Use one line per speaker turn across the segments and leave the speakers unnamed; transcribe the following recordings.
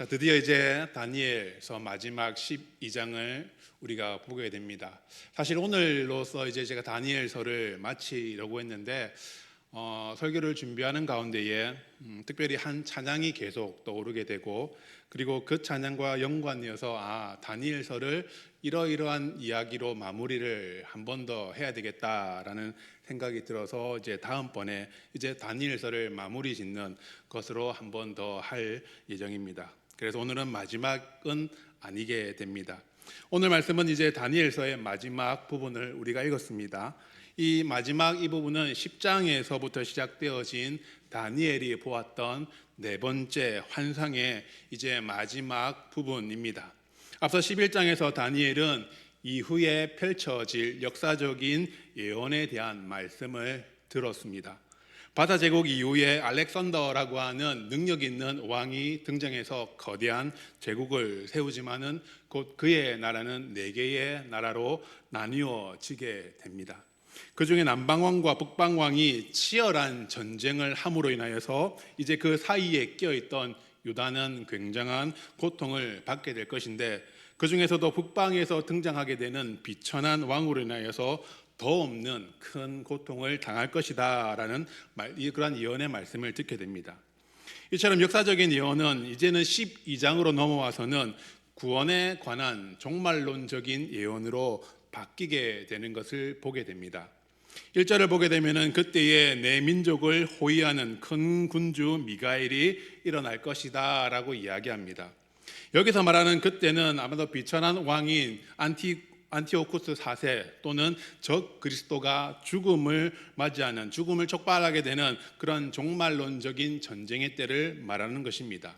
자, 드디어 이제 다니엘서 마지막 12장을 우리가 보게 됩니다. 사실 오늘로서 이제 제가 다니엘서를 마치려고 했는데 어, 설교를 준비하는 가운데에 음, 특별히 한 찬양이 계속 떠오르게 되고 그리고 그 찬양과 연관이어서 아 다니엘서를 이러이러한 이야기로 마무리를 한 번 더 해야 되겠다라는 생각이 들어서 이제 다음번에 이제 다니엘서를 마무리 짓는 것으로 한 번 더 할 예정입니다. 그래서 오늘은 마지막은 아니게 됩니다. 오늘 말씀은 이제 다니엘서의 마지막 부분을 우리가 읽었습니다. 이 마지막 이 부분은 10장에서부터 시작되어진 다니엘이 보았던 네 번째 환상의 이제 마지막 부분입니다. 앞서 11장에서 다니엘은 이후에 펼쳐질 역사적인 예언에 대한 말씀을 들었습니다. 바다 제국 이후에 알렉산더라고 하는 능력 있는 왕이 등장해서 거대한 제국을 세우지만은 곧 그의 나라는 네 개의 나라로 나뉘어지게 됩니다. 그 중에 남방왕과 북방왕이 치열한 전쟁을 함으로 인하여서 이제 그 사이에 끼어있던 유다는 굉장한 고통을 받게 될 것인데 그 중에서도 북방에서 등장하게 되는 비천한 왕으로 인하여서 더 없는 큰 고통을 당할 것이다라는 그러한 예언의 말씀을 듣게 됩니다. 이처럼 역사적인 예언은 이제는 12장으로 넘어와서는 구원에 관한 종말론적인 예언으로 바뀌게 되는 것을 보게 됩니다. 1절을 보게 되면 그때에 내 민족을 호위하는 큰 군주 미가엘이 일어날 것이다라고 이야기합니다. 여기서 말하는 그때는 아마도 비천한 왕인 안티 안티오코스 4세 또는 적 그리스도가 죽음을 맞이하는 죽음을 촉발하게 되는 그런 종말론적인 전쟁의 때를 말하는 것입니다.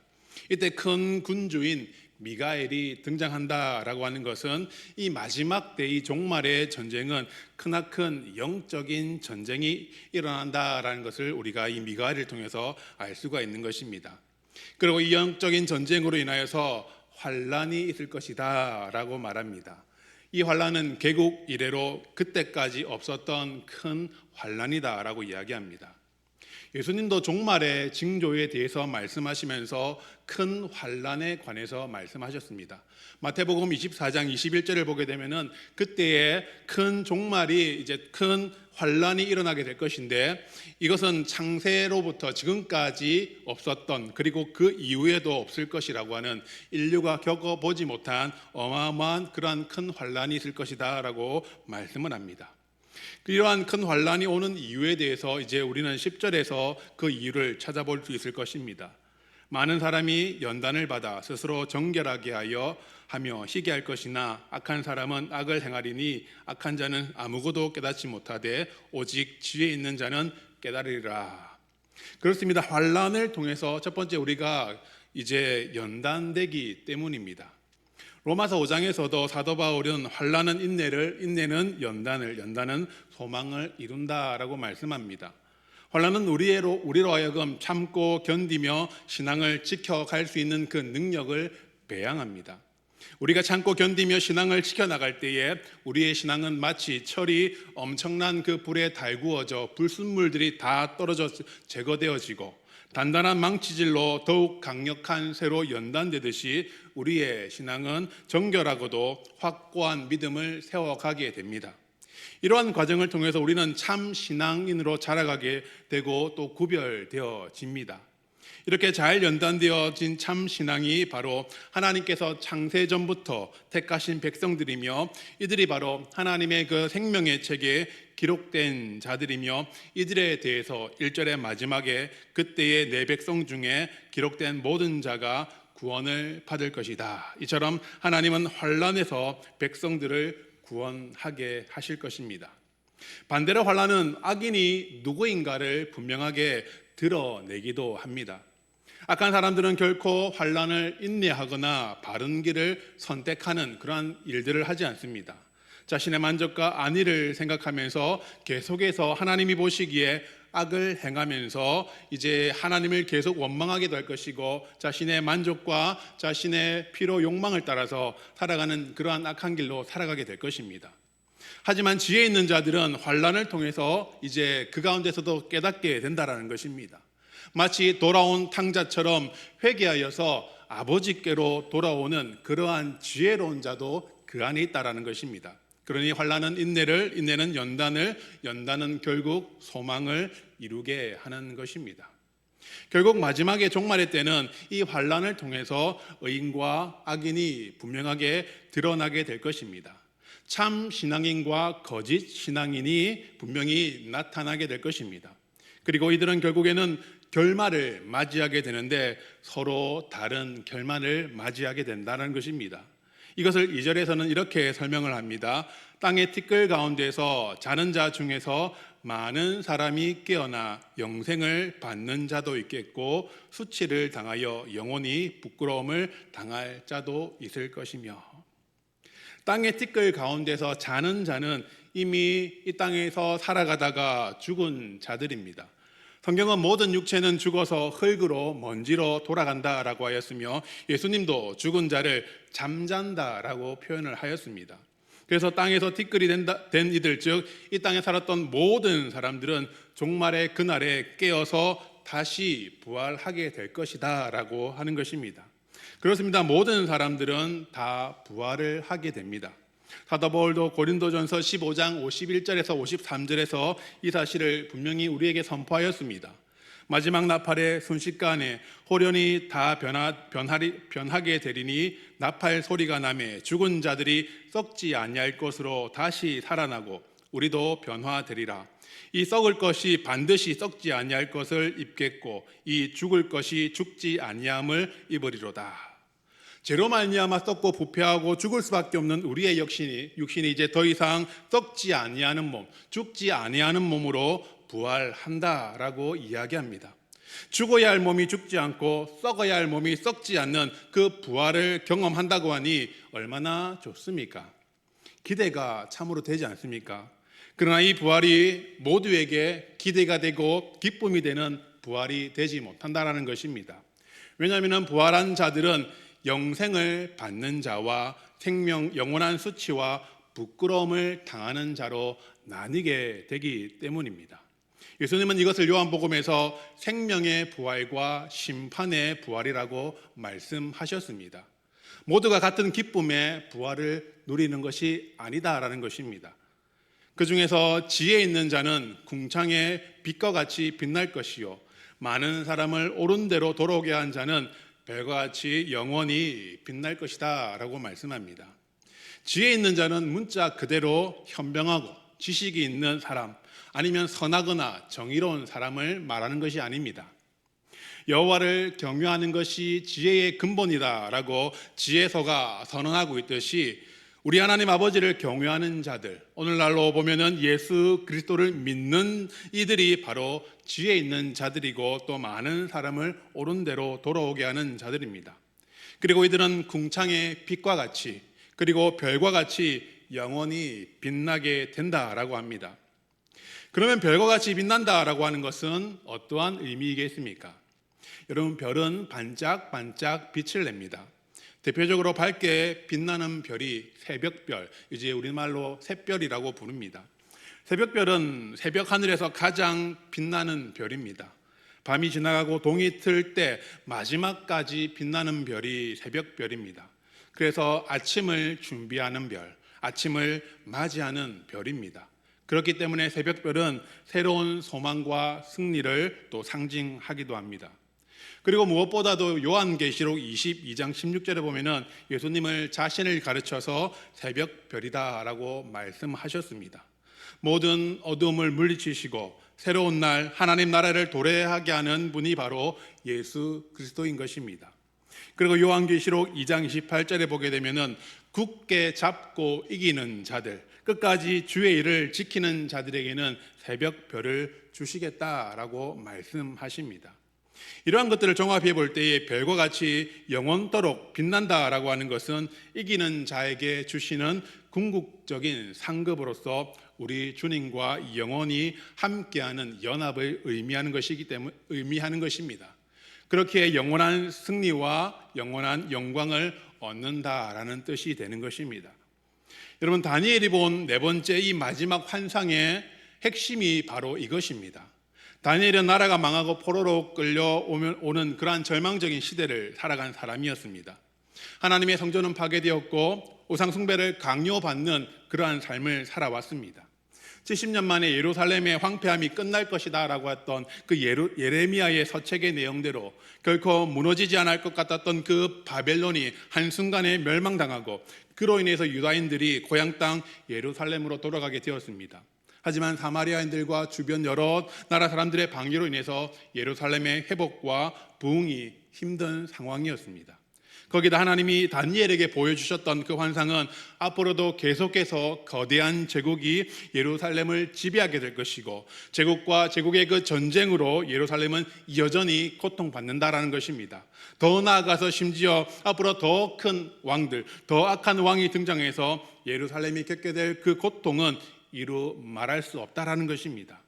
이때 큰 군주인 미가엘이 등장한다라고 하는 것은 이 마지막 때의 종말의 전쟁은 크나큰 영적인 전쟁이 일어난다라는 것을 우리가 이 미가엘을 통해서 알 수가 있는 것입니다. 그리고 이 영적인 전쟁으로 인하여서 환란이 있을 것이다라고 말합니다. 이 환란은 개국 이래로 그때까지 없었던 큰 환란이다라고 이야기합니다. 예수님도 종말의 징조에 대해서 말씀하시면서 큰 환란에 관해서 말씀하셨습니다. 마태복음 24장 21절을 보게 되면은 그때에 큰 종말이 이제 큰 환란이 일어나게 될 것인데 이것은 창세로부터 지금까지 없었던 그리고 그 이후에도 없을 것이라고 하는 인류가 겪어보지 못한 어마어마한 그러한 큰 환란이 있을 것이다라고 말씀을 합니다. 이러한 큰 환란이 오는 이유에 대해서 이제 우리는 10절에서 그 이유를 찾아볼 수 있을 것입니다. 많은 사람이 연단을 받아 스스로 정결하게 하여 하며 희게 할 것이나 악한 사람은 악을 행하리니 악한 자는 아무것도 깨닫지 못하되 오직 지혜 있는 자는 깨달으리라. 그렇습니다. 환란을 통해서 첫 번째 우리가 이제 연단되기 때문입니다. 로마서 5장에서도 사도 바울은 환란은 인내를, 인내는 연단을, 연단은 소망을 이룬다라고 말씀합니다. 환란은 우리로 우리로 하여금 참고 견디며 신앙을 지켜갈 수 있는 그 능력을 배양합니다. 우리가 참고 견디며 신앙을 지켜나갈 때에 우리의 신앙은 마치 철이 엄청난 그 불에 달구어져 불순물들이 다 떨어져 제거되어지고 단단한 망치질로 더욱 강력한 새로 연단되듯이 우리의 신앙은 정결하고도 확고한 믿음을 세워가게 됩니다. 이러한 과정을 통해서 우리는 참 신앙인으로 자라가게 되고 또 구별되어집니다. 이렇게 잘 연단되어진 참 신앙이 바로 하나님께서 창세 전부터 택하신 백성들이며 이들이 바로 하나님의 그 생명의 책에 기록된 자들이며 이들에 대해서 일절의 마지막에 그때의 내 백성 중에 기록된 모든 자가 구원을 받을 것이다. 이처럼 하나님은 환란에서 백성들을 구원하게 하실 것입니다. 반대로 환란은 악인이 누구인가를 분명하게 드러내기도 합니다. 악한 사람들은 결코 환란을 인내하거나 바른 길을 선택하는 그러한 일들을 하지 않습니다. 자신의 만족과 안위를 생각하면서 계속해서 하나님이 보시기에 악을 행하면서 이제 하나님을 계속 원망하게 될 것이고 자신의 만족과 자신의 필요 욕망을 따라서 살아가는 그러한 악한 길로 살아가게 될 것입니다. 하지만 지혜 있는 자들은 환란을 통해서 이제 그 가운데서도 깨닫게 된다라는 것입니다. 마치 돌아온 탕자처럼 회개하여서 아버지께로 돌아오는 그러한 지혜로운 자도 그 안에 있다라는 것입니다. 그러니 환란은 인내를, 인내는 연단을, 연단은 결국 소망을 이루게 하는 것입니다. 결국 마지막에 종말의 때는 이 환란을 통해서 의인과 악인이 분명하게 드러나게 될 것입니다. 참 신앙인과 거짓 신앙인이 분명히 나타나게 될 것입니다. 그리고 이들은 결국에는 결말을 맞이하게 되는데 서로 다른 결말을 맞이하게 된다는 것입니다. 이것을 2절에서는 이렇게 설명을 합니다. 땅의 티끌 가운데서 자는 자 중에서 많은 사람이 깨어나 영생을 받는 자도 있겠고 수치를 당하여 영원히 부끄러움을 당할 자도 있을 것이며 땅의 티끌 가운데서 자는 자는 이미 이 땅에서 살아가다가 죽은 자들입니다. 성경은 모든 육체는 죽어서 흙으로 먼지로 돌아간다라고 하였으며 예수님도 죽은 자를 잠잔다라고 표현을 하였습니다. 그래서 땅에서 티끌이 된다, 된 이들 즉 이 땅에 살았던 모든 사람들은 종말의 그날에 깨어서 다시 부활하게 될 것이다라고 하는 것입니다. 그렇습니다. 모든 사람들은 다 부활을 하게 됩니다. 사도 바울도 고린도전서 15장 51절에서 53절에서 이 사실을 분명히 우리에게 선포하였습니다. 마지막 나팔의 순식간에 호련이 다 변하, 변하리, 변하게 되리니 나팔 소리가 나매 죽은 자들이 썩지 아니할 것으로 다시 살아나고 우리도 변화되리라. 이 썩을 것이 반드시 썩지 아니할 것을 입겠고 이 죽을 것이 죽지 아니함을 입으리로다. 죄로 말미암아 썩고 부패하고 죽을 수밖에 없는 우리의 역신이 육신이 이제 더 이상 썩지 아니하는 몸, 죽지 아니하는 몸으로 부활한다라고 이야기합니다. 죽어야 할 몸이 죽지 않고 썩어야 할 몸이 썩지 않는 그 부활을 경험한다고 하니 얼마나 좋습니까? 기대가 참으로 되지 않습니까? 그러나 이 부활이 모두에게 기대가 되고 기쁨이 되는 부활이 되지 못한다라는 것입니다. 왜냐하면 부활한 자들은 영생을 받는 자와 생명 영원한 수치와 부끄러움을 당하는 자로 나뉘게 되기 때문입니다. 예수님은 이것을 요한복음에서 생명의 부활과 심판의 부활이라고 말씀하셨습니다. 모두가 같은 기쁨의 부활을 누리는 것이 아니다라는 것입니다. 그 중에서 지혜 있는 자는 궁창의 빛과 같이 빛날 것이요. 많은 사람을 오른대로 돌아오게 한 자는 별과 같이 영원히 빛날 것이다 라고 말씀합니다. 지혜 있는 자는 문자 그대로 현명하고 지식이 있는 사람 아니면 선하거나 정의로운 사람을 말하는 것이 아닙니다. 여호와를 경유하는 것이 지혜의 근본이다라고 지혜서가 선언하고 있듯이 우리 하나님 아버지를 경외하는 자들, 오늘날로 보면은 예수 그리스도를 믿는 이들이 바로 지혜 있는 자들이고 또 많은 사람을 옳은 대로 돌아오게 하는 자들입니다. 그리고 이들은 궁창의 빛과 같이 그리고 별과 같이 영원히 빛나게 된다라고 합니다. 그러면 별과 같이 빛난다라고 하는 것은 어떠한 의미이겠습니까? 여러분 별은 반짝반짝 빛을 냅니다. 대표적으로 밝게 빛나는 별이 새벽별, 이제 우리말로 새별이라고 부릅니다. 새벽별은 새벽 하늘에서 가장 빛나는 별입니다. 밤이 지나가고 동이 틀 때 마지막까지 빛나는 별이 새벽별입니다. 그래서 아침을 준비하는 별, 아침을 맞이하는 별입니다. 그렇기 때문에 새벽별은 새로운 소망과 승리를 또 상징하기도 합니다. 그리고 무엇보다도 요한계시록 22장 16절에 보면은 예수님을 자신을 가르쳐서 새벽별이다라고 말씀하셨습니다. 모든 어둠을 물리치시고 새로운 날 하나님 나라를 도래하게 하는 분이 바로 예수 그리스도인 것입니다. 그리고 요한계시록 2장 28절에 보게 되면은 굳게 잡고 이기는 자들 끝까지 주의 일을 지키는 자들에게는 새벽별을 주시겠다라고 말씀하십니다. 이러한 것들을 종합해 볼 때에 별과 같이 영원토록 빛난다라고 하는 것은 이기는 자에게 주시는 궁극적인 상급으로서 우리 주님과 영원히 함께하는 연합을 의미하는 것이기 때문에 의미하는 것입니다. 그렇게 영원한 승리와 영원한 영광을 얻는다라는 뜻이 되는 것입니다. 여러분 다니엘이 본 네 번째 이 마지막 환상의 핵심이 바로 이것입니다. 다니엘은 나라가 망하고 포로로 끌려오는 그러한 절망적인 시대를 살아간 사람이었습니다. 하나님의 성전은 파괴되었고 우상숭배를 강요받는 그러한 삶을 살아왔습니다. 70년 만에 예루살렘의 황폐함이 끝날 것이다 라고 했던 그 예루, 예레미야의 서책의 내용대로 결코 무너지지 않을 것 같았던 그 바벨론이 한순간에 멸망당하고 그로 인해서 유다인들이 고향 땅 예루살렘으로 돌아가게 되었습니다. 하지만 사마리아인들과 주변 여러 나라 사람들의 방해로 인해서 예루살렘의 회복과 부흥이 힘든 상황이었습니다. 거기다 하나님이 다니엘에게 보여주셨던 그 환상은 앞으로도 계속해서 거대한 제국이 예루살렘을 지배하게 될 것이고 제국과 제국의 그 전쟁으로 예루살렘은 여전히 고통받는다라는 것입니다. 더 나아가서 심지어 앞으로 더 큰 왕들, 더 악한 왕이 등장해서 예루살렘이 겪게 될 그 고통은 이루 말할 수 없다라는 것입니다.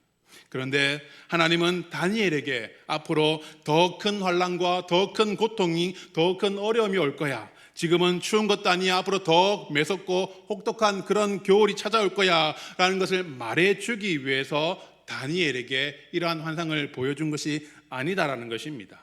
그런데 하나님은 다니엘에게 앞으로 더 큰 환란과 더 큰 고통이 더 큰 어려움이 올 거야. 지금은 추운 것도 아니야. 앞으로 더 매섭고 혹독한 그런 겨울이 찾아올 거야. 라는 것을 말해 주기 위해서 다니엘에게 이러한 환상을 보여준 것이 아니다라는 것입니다.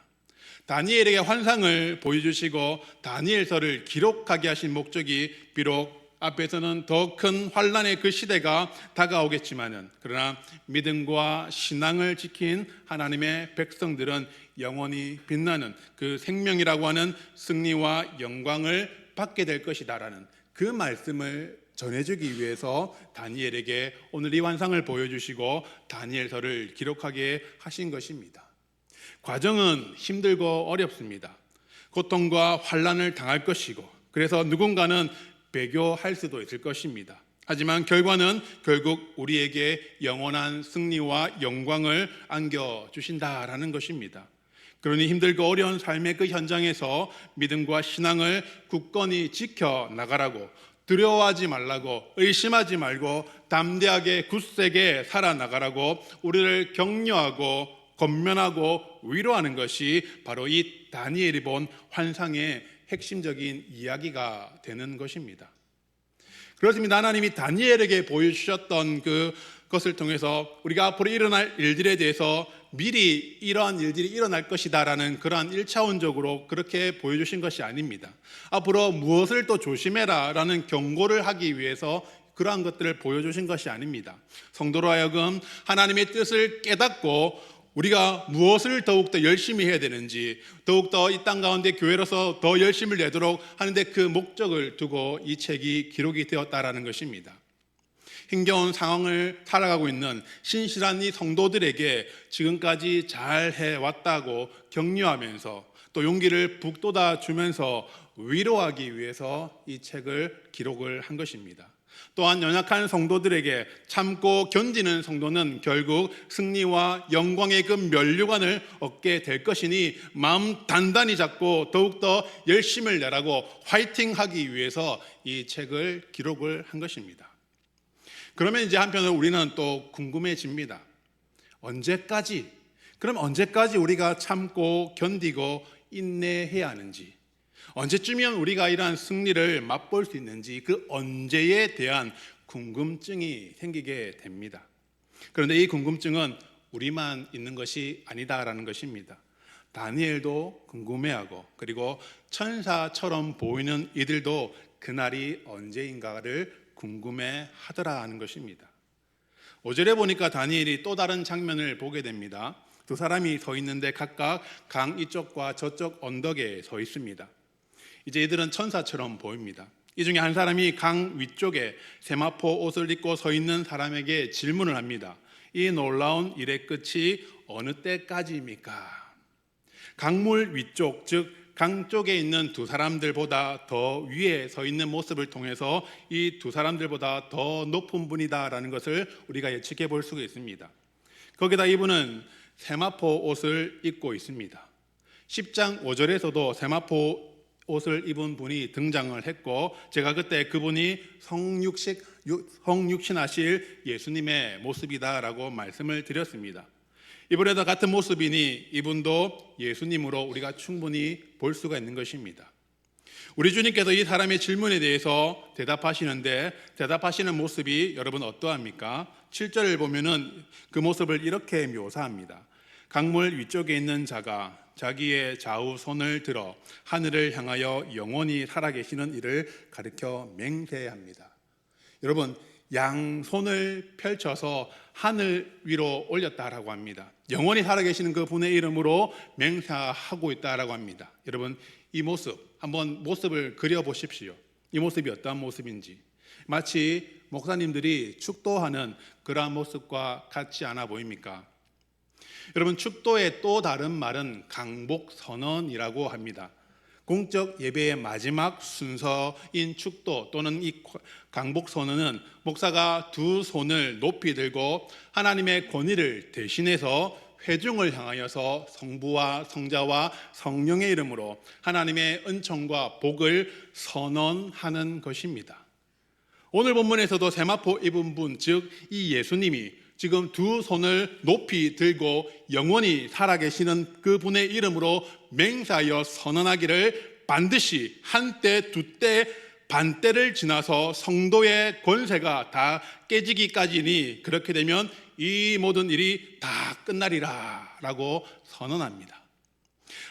다니엘에게 환상을 보여주시고 다니엘서를 기록하게 하신 목적이 비록 앞에서는 더 큰 환란의 그 시대가 다가오겠지만은 그러나 믿음과 신앙을 지킨 하나님의 백성들은 영원히 빛나는 그 생명이라고 하는 승리와 영광을 받게 될 것이다라는 그 말씀을 전해주기 위해서 다니엘에게 오늘 이 환상을 보여주시고 다니엘서를 기록하게 하신 것입니다. 과정은 힘들고 어렵습니다. 고통과 환란을 당할 것이고 그래서 누군가는 배교할 수도 있을 것입니다. 하지만 결과는 결국 우리에게 영원한 승리와 영광을 안겨주신다라는 것입니다. 그러니 힘들고 어려운 삶의 그 현장에서 믿음과 신앙을 굳건히 지켜 나가라고 두려워하지 말라고 의심하지 말고 담대하게 굳세게 살아나가라고 우리를 격려하고 건면하고 위로하는 것이 바로 이 다니엘이 본 환상의 핵심적인 이야기가 되는 것입니다. 그렇습니다. 하나님이 다니엘에게 보여주셨던 그것을 통해서 우리가 앞으로 일어날 일들에 대해서 미리 이러한 일들이 일어날 것이다라는 그러한 일차원적으로 그렇게 보여주신 것이 아닙니다. 앞으로 무엇을 또 조심해라라는 경고를 하기 위해서 그러한 것들을 보여주신 것이 아닙니다. 성도로 하여금 하나님의 뜻을 깨닫고 우리가 무엇을 더욱더 열심히 해야 되는지, 더욱더 이 땅 가운데 교회로서 더 열심을 내도록 하는데 그 목적을 두고 이 책이 기록이 되었다라는 것입니다. 힘겨운 상황을 살아가고 있는 신실한 이 성도들에게 지금까지 잘 해왔다고 격려하면서 또 용기를 북돋아 주면서 위로하기 위해서 이 책을 기록을 한 것입니다. 또한 연약한 성도들에게 참고 견디는 성도는 결국 승리와 영광의 그 면류관을 얻게 될 것이니 마음 단단히 잡고 더욱더 열심을 내라고 화이팅하기 위해서 이 책을 기록을 한 것입니다. 그러면 이제 한편으로 우리는 또 궁금해집니다. 언제까지? 그럼 언제까지 우리가 참고 견디고 인내해야 하는지? 언제쯤이면 우리가 이러한 승리를 맛볼 수 있는지 그 언제에 대한 궁금증이 생기게 됩니다. 그런데 이 궁금증은 우리만 있는 것이 아니다라는 것입니다. 다니엘도 궁금해하고 그리고 천사처럼 보이는 이들도 그날이 언제인가를 궁금해 하더라 하는 것입니다. 5절에 보니까 다니엘이 또 다른 장면을 보게 됩니다. 두 사람이 서 있는데 각각 강 이쪽과 저쪽 언덕에 서 있습니다. 이제 이들은 천사처럼 보입니다. 이 중에 한 사람이 강 위쪽에 세마포 옷을 입고 서 있는 사람에게 질문을 합니다. 이 놀라운 일의 끝이 어느 때까지입니까? 강물 위쪽, 즉, 강 쪽에 있는 두 사람들보다 더 위에 서 있는 모습을 통해서 이 두 사람들보다 더 높은 분이다라는 것을 우리가 예측해 볼 수가 있습니다. 거기다 이분은 세마포 옷을 입고 있습니다. 10장 5절에서도 세마포 옷을 입은 분이 등장을 했고 제가 그때 그분이 성육식 성육신하실 예수님의 모습이다라고 말씀을 드렸습니다. 이번에도 같은 모습이니 이분도 예수님으로 우리가 충분히 볼 수가 있는 것입니다. 우리 주님께서 이 사람의 질문에 대해서 대답하시는데 대답하시는 모습이 여러분 어떠합니까? 7절을 보면은 그 모습을 이렇게 묘사합니다. 강물 위쪽에 있는 자가 자기의 좌우 손을 들어 하늘을 향하여 영원히 살아계시는 이를 가르켜 맹세합니다. 여러분, 양손을 펼쳐서 하늘 위로 올렸다라고 합니다. 영원히 살아계시는 그 분의 이름으로 맹세하고 있다라고 합니다. 여러분, 이 모습, 한번 모습을 그려보십시오. 이 모습이 어떠 모습인지. 마치 목사님들이 축도하는 그러한 모습과 같지 않아 보입니까? 여러분 축도의 또 다른 말은 강복 선언이라고 합니다. 공적 예배의 마지막 순서인 축도 또는 이 강복 선언은 목사가 두 손을 높이 들고 하나님의 권위를 대신해서 회중을 향하여서 성부와 성자와 성령의 이름으로 하나님의 은총과 복을 선언하는 것입니다. 오늘 본문에서도 세마포 입은 분, 즉 이 예수님이 지금 두 손을 높이 들고 영원히 살아계시는 그분의 이름으로 맹사하여 선언하기를 반드시 한때 두때 반때를 지나서 성도의 권세가 다 깨지기까지니 그렇게 되면 이 모든 일이 다 끝나리라 라고 선언합니다.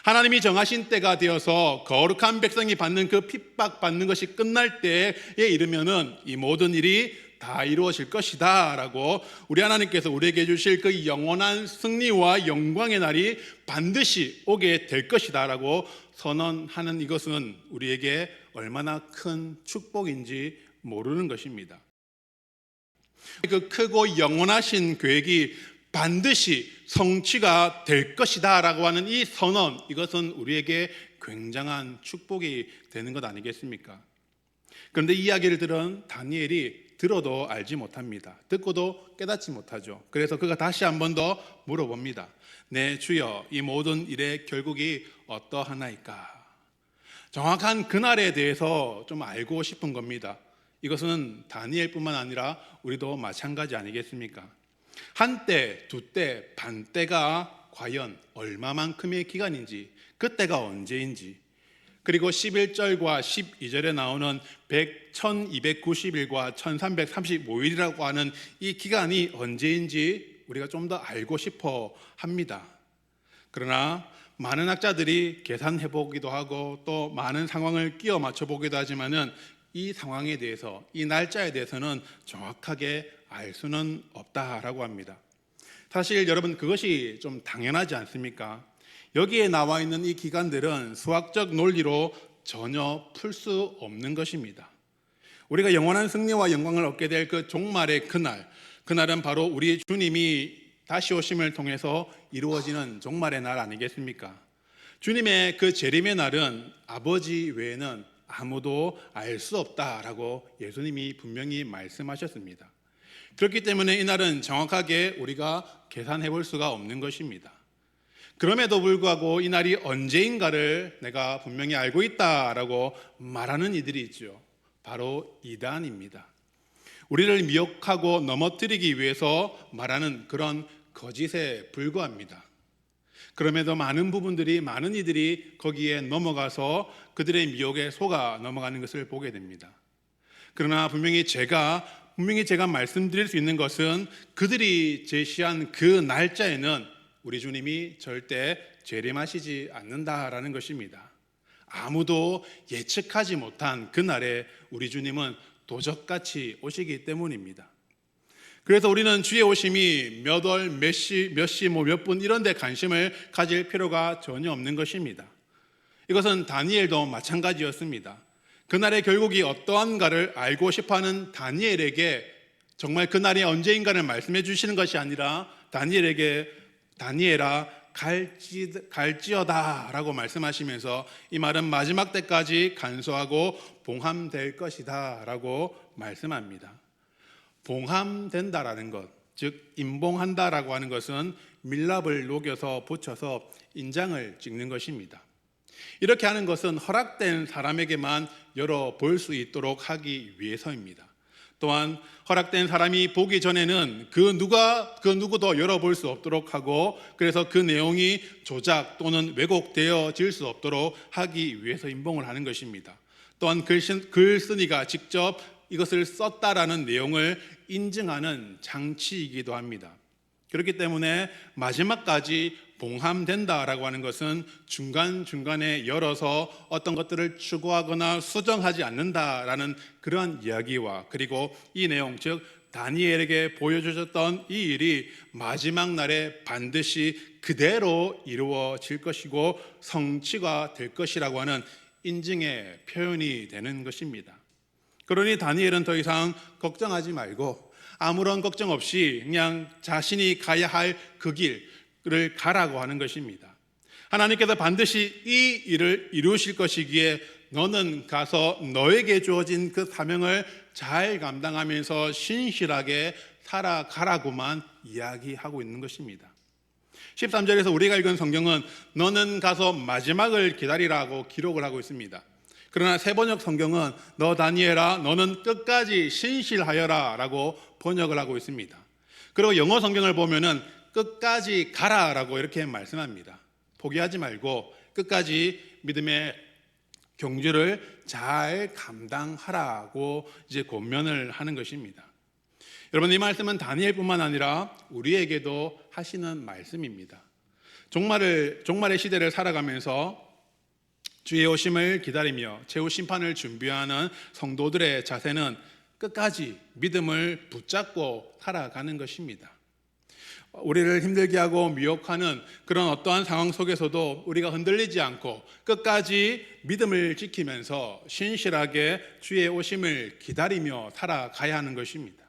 하나님이 정하신 때가 되어서 거룩한 백성이 받는 그 핍박 받는 것이 끝날 때에 이르면은 이 모든 일이 다 이루어질 것이다 라고 우리 하나님께서 우리에게 주실 그 영원한 승리와 영광의 날이 반드시 오게 될 것이다 라고 선언하는 이것은 우리에게 얼마나 큰 축복인지 모르는 것입니다. 그 크고 영원하신 계획이 반드시 성취가 될 것이다 라고 하는 이 선언, 이것은 우리에게 굉장한 축복이 되는 것 아니겠습니까? 그런데 이야기를 들은 다니엘이 들어도 알지 못합니다. 듣고도 깨닫지 못하죠. 그래서 그가 다시 한 번 더 물어봅니다. 내 네, 주여, 이 모든 일의 결국이 어떠하나이까? 정확한 그날에 대해서 좀 알고 싶은 겁니다. 이것은 다니엘뿐만 아니라 우리도 마찬가지 아니겠습니까? 한때, 두때, 반때가 과연 얼마만큼의 기간인지, 그때가 언제인지, 그리고 11절과 12절에 나오는 100, 1291과 1335일이라고 하는 이 기간이 언제인지 우리가 좀 더 알고 싶어 합니다. 그러나 많은 학자들이 계산해 보기도 하고 또 많은 상황을 끼워 맞춰 보기도 하지만은 이 상황에 대해서 이 날짜에 대해서는 정확하게 알 수는 없다라고 합니다. 사실 여러분 그것이 좀 당연하지 않습니까? 여기에 나와 있는 이 기간들은 수학적 논리로 전혀 풀 수 없는 것입니다. 우리가 영원한 승리와 영광을 얻게 될 그 종말의 그날, 그날은 바로 우리 주님이 다시 오심을 통해서 이루어지는 종말의 날 아니겠습니까? 주님의 그 재림의 날은 아버지 외에는 아무도 알 수 없다라고 예수님이 분명히 말씀하셨습니다. 그렇기 때문에 이날은 정확하게 우리가 계산해 볼 수가 없는 것입니다. 그럼에도 불구하고 이 날이 언제인가를 내가 분명히 알고 있다라고 말하는 이들이 있죠. 바로 이단입니다. 우리를 미혹하고 넘어뜨리기 위해서 말하는 그런 거짓에 불과합니다. 그럼에도 많은 부분들이 많은 이들이 거기에 넘어가서 그들의 미혹에 속아 넘어가는 것을 보게 됩니다. 그러나 분명히 제가 분명히 제가 말씀드릴 수 있는 것은 그들이 제시한 그 날짜에는 우리 주님이 절대 죄림하시지 않는다라는 것입니다. 아무도 예측하지 못한 그날에 우리 주님은 도적같이 오시기 때문입니다. 그래서 우리는 주의 오심이 몇 월, 몇 시, 몇 시, 뭐 몇 분 이런 데 관심을 가질 필요가 전혀 없는 것입니다. 이것은 다니엘도 마찬가지였습니다. 그날의 결국이 어떠한가를 알고 싶어하는 다니엘에게 정말 그날이 언제인가를 말씀해 주시는 것이 아니라 다니엘에게 다니엘아 갈지, 갈지어다 라고 말씀하시면서 이 말은 마지막 때까지 간소하고 봉함될 것이다 라고 말씀합니다. 봉함된다라는 것, 즉 임봉한다라고 하는 것은 밀랍을 녹여서 붙여서 인장을 찍는 것입니다. 이렇게 하는 것은 허락된 사람에게만 열어 볼수 있도록 하기 위해서입니다. 또한 허락된 사람이 보기 전에는 그 누가 그 누구도 열어볼 수 없도록 하고 그래서 그 내용이 조작 또는 왜곡되어질 수 없도록 하기 위해서 임봉을 하는 것입니다. 또한 글쓴이가 직접 이것을 썼다라는 내용을 인증하는 장치이기도 합니다. 그렇기 때문에 마지막까지 봉함된다라고 하는 것은 중간중간에 열어서 어떤 것들을 추구하거나 수정하지 않는다라는 그러한 이야기와 그리고 이 내용, 즉, 다니엘에게 보여주셨던 이 일이 마지막 날에 반드시 그대로 이루어질 것이고 성취가 될 것이라고 하는 인증의 표현이 되는 것입니다. 그러니 다니엘은 더 이상 걱정하지 말고 아무런 걱정 없이 그냥 자신이 가야 할 그 길을 가라고 하는 것입니다. 하나님께서 반드시 이 일을 이루실 것이기에 너는 가서 너에게 주어진 그 사명을 잘 감당하면서 신실하게 살아가라고만 이야기하고 있는 것입니다. 13절에서 우리가 읽은 성경은 너는 가서 마지막을 기다리라고 기록을 하고 있습니다. 그러나 새 번역 성경은 너 다니엘아 너는 끝까지 신실하여라라고 번역을 하고 있습니다. 그리고 영어 성경을 보면은 끝까지 가라라고 이렇게 말씀합니다. 포기하지 말고 끝까지 믿음의 경주를 잘 감당하라고 이제 권면을 하는 것입니다. 여러분 이 말씀은 다니엘뿐만 아니라 우리에게도 하시는 말씀입니다. 종말을 종말의 시대를 살아가면서 주의 오심을 기다리며 최후 심판을 준비하는 성도들의 자세는 끝까지 믿음을 붙잡고 살아가는 것입니다. 우리를 힘들게 하고 미혹하는 그런 어떠한 상황 속에서도 우리가 흔들리지 않고 끝까지 믿음을 지키면서 신실하게 주의 오심을 기다리며 살아가야 하는 것입니다.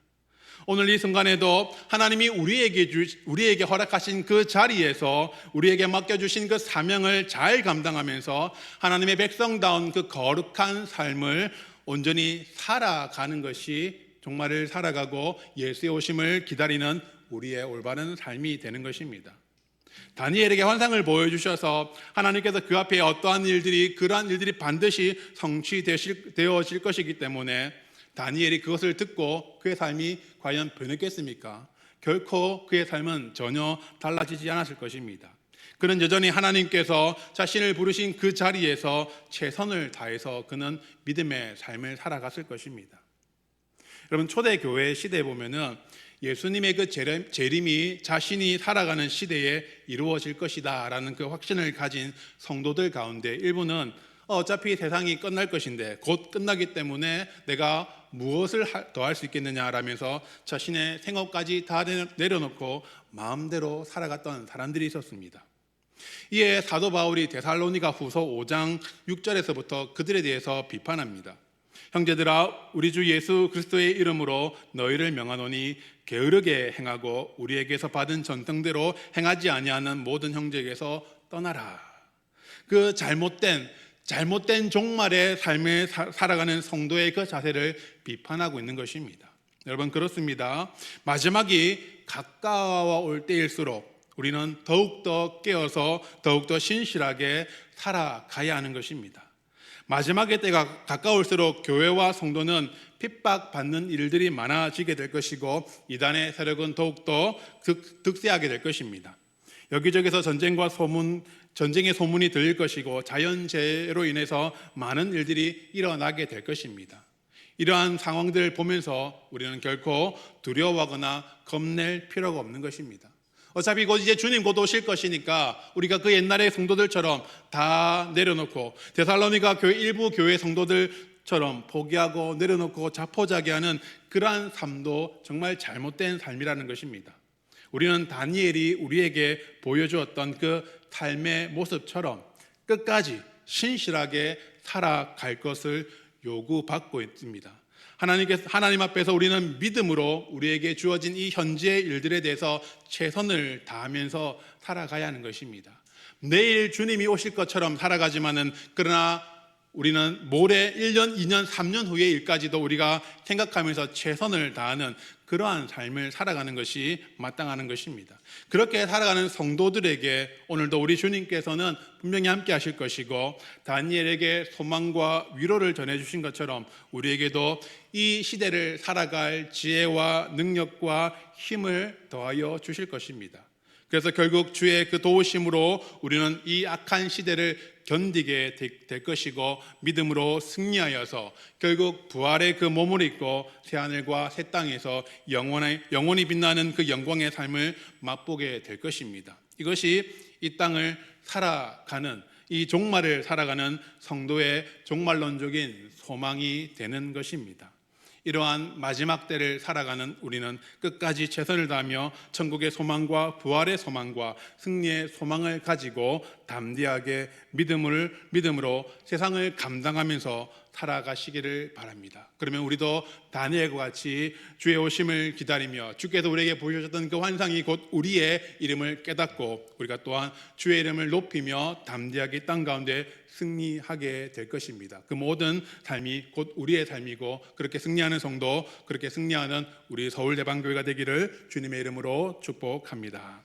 오늘 이 순간에도 하나님이 우리에게 주, 우리에게 허락하신 그 자리에서 우리에게 맡겨주신 그 사명을 잘 감당하면서 하나님의 백성다운 그 거룩한 삶을 온전히 살아가는 것이 종말을 살아가고 예수의 오심을 기다리는 우리의 올바른 삶이 되는 것입니다. 다니엘에게 환상을 보여주셔서 하나님께서 그 앞에 어떠한 일들이 그러한 일들이 반드시 성취되실 것이기 때문에 다니엘이 그것을 듣고 그의 삶이 과연 변했겠습니까? 결코 그의 삶은 전혀 달라지지 않았을 것입니다. 그는 여전히 하나님께서 자신을 부르신 그 자리에서 최선을 다해서 그는 믿음의 삶을 살아갔을 것입니다. 여러분 초대교회 시대에 보면은 예수님의 그 재림이 자신이 살아가는 시대에 이루어질 것이다 라는 그 확신을 가진 성도들 가운데 일부는 어, 어차피 세상이 끝날 것인데 곧 끝나기 때문에 내가 무엇을 더 할 수 있겠느냐라면서 자신의 생업까지 다 내려놓고 마음대로 살아갔던 사람들이 있었습니다. 이에 사도 바울이 데살로니가 후서 5장 6절에서부터 그들에 대해서 비판합니다. 형제들아 우리 주 예수 그리스도의 이름으로 너희를 명하노니 게으르게 행하고 우리에게서 받은 전통대로 행하지 아니하는 모든 형제에게서 떠나라. 그 잘못된 잘못된 종말의 삶에 살아가는 성도의 그 자세를 비판하고 있는 것입니다. 여러분 그렇습니다. 마지막이 가까워올 때일수록 우리는 더욱더 깨어서 더욱더 신실하게 살아가야 하는 것입니다. 마지막의 때가 가까울수록 교회와 성도는 핍박받는 일들이 많아지게 될 것이고 이단의 세력은 더욱더 득세하게 될 것입니다. 여기저기서 전쟁과 소문, 전쟁의 소문이 들릴 것이고 자연재해로 인해서 많은 일들이 일어나게 될 것입니다. 이러한 상황들을 보면서 우리는 결코 두려워하거나 겁낼 필요가 없는 것입니다. 어차피 곧 이제 주님 곧 오실 것이니까 우리가 그 옛날의 성도들처럼 다 내려놓고 데살로니가 교회 일부 교회 성도들처럼 포기하고 내려놓고 자포자기하는 그러한 삶도 정말 잘못된 삶이라는 것입니다. 우리는 다니엘이 우리에게 보여주었던 그 삶의 모습처럼 끝까지 신실하게 살아갈 것을 요구받고 있습니다. 하나님께 하나님 앞에서 우리는 믿음으로 우리에게 주어진 이 현재의 일들에 대해서 최선을 다하면서 살아가야 하는 것입니다. 내일 주님이 오실 것처럼 살아가지만은 그러나 우리는 모레 1년, 2년, 3년 후의 일까지도 우리가 생각하면서 최선을 다하는 그러한 삶을 살아가는 것이 마땅하는 것입니다. 그렇게 살아가는 성도들에게 오늘도 우리 주님께서는 분명히 함께 하실 것이고 다니엘에게 소망과 위로를 전해 주신 것처럼 우리에게도 이 시대를 살아갈 지혜와 능력과 힘을 더하여 주실 것입니다. 그래서 결국 주의 그 도우심으로 우리는 이 악한 시대를 견디게 될 것이고 믿음으로 승리하여서 결국 부활의 그 몸을 입고 새하늘과 새 땅에서 영원의, 영원히 빛나는 그 영광의 삶을 맛보게 될 것입니다. 이것이 이 땅을 살아가는 이 종말을 살아가는 성도의 종말론적인 소망이 되는 것입니다. 이러한 마지막 때를 살아가는 우리는 끝까지 최선을 다하며 천국의 소망과 부활의 소망과 승리의 소망을 가지고 담대하게 믿음을 믿음으로 세상을 감당하면서 살아가시기를 바랍니다. 그러면 우리도 다니엘과 같이 주의 오심을 기다리며 주께서 우리에게 보여주셨던 그 환상이 곧 우리의 이름을 깨닫고 우리가 또한 주의 이름을 높이며 담대하게 땅 가운데 승리하게 될 것입니다. 그 모든 삶이 곧 우리의 삶이고 그렇게 승리하는 성도, 그렇게 승리하는 우리 서울대방교회가 되기를 주님의 이름으로 축복합니다.